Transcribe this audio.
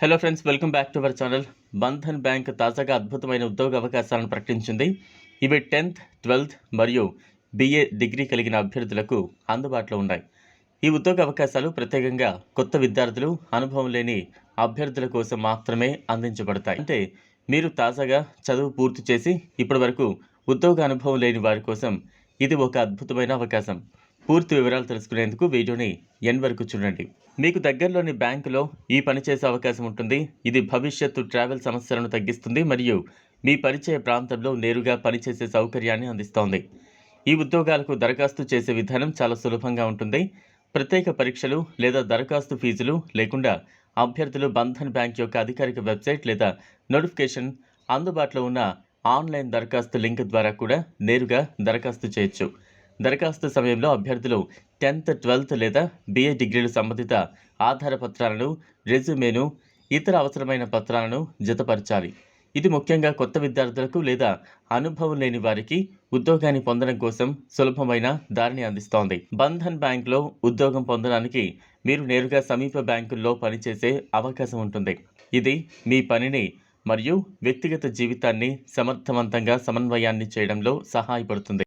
Hello friends welcome back to our channel Bandhan bank తాజాగా అద్భుతమైన ఉద్యోగ అవకాశాలను ప్రకటించింది. ఇవి టెన్త్ ట్వెల్త్ మరియు బీఏ డిగ్రీ కలిగిన అభ్యర్థులకు అందుబాటులో ఉన్నాయి. ఈ ఉద్యోగ అవకాశాలు ప్రత్యేకంగా కొత్త విద్యార్థులు అనుభవం లేని అభ్యర్థుల కోసం మాత్రమే అందించబడతాయి. అంటే మీరు తాజాగా చదువు పూర్తి చేసి ఇప్పటి వరకు ఉద్యోగ అనుభవం లేని వారి కోసం ఇది ఒక అద్భుతమైన అవకాశం. పూర్తి వివరాలు తెలుసుకునేందుకు వీడియోని ఎన్ వరకు చూడండి. మీకు దగ్గరలోని బ్యాంకులో ఈ పని చేసే అవకాశం ఉంటుంది. ఇది భవిష్యత్తు ట్రావెల్ సమస్యలను తగ్గిస్తుంది మరియు మీ పరిచయ ప్రాంతంలో నేరుగా పనిచేసే సౌకర్యాన్ని అందిస్తోంది. ఈ ఉద్యోగాలకు దరఖాస్తు చేసే విధానం చాలా సులభంగా ఉంటుంది. ప్రత్యేక పరీక్షలు లేదా దరఖాస్తు ఫీజులు లేకుండా అభ్యర్థులు బంధన్ బ్యాంక్ యొక్క అధికారిక వెబ్సైట్ లేదా నోటిఫికేషన్ అందుబాటులో ఉన్న ఆన్లైన్ దరఖాస్తు లింక్ ద్వారా కూడా నేరుగా దరఖాస్తు చేయొచ్చు. దరఖాస్తు సమయంలో అభ్యర్థులు టెన్త్ ట్వెల్త్ లేదా బిఏ డిగ్రీలు సంబంధిత ఆధార పత్రాలను రెజ్యూమేను ఇతర అవసరమైన పత్రాలను జతపరచాలి. ఇది ముఖ్యంగా కొత్త విద్యార్థులకు లేదా అనుభవం లేని వారికి ఉద్యోగాన్ని పొందడం కోసం సులభమైన దారిని అందిస్తోంది. బంధన్ బ్యాంక్లో ఉద్యోగం పొందడానికి మీరు నేరుగా సమీప బ్యాంకుల్లో పనిచేసే అవకాశం ఉంటుంది. ఇది మీ పనిని మరియు వ్యక్తిగత జీవితాన్ని సమర్థవంతంగా సమన్వయాన్ని చేయడంలో సహాయపడుతుంది.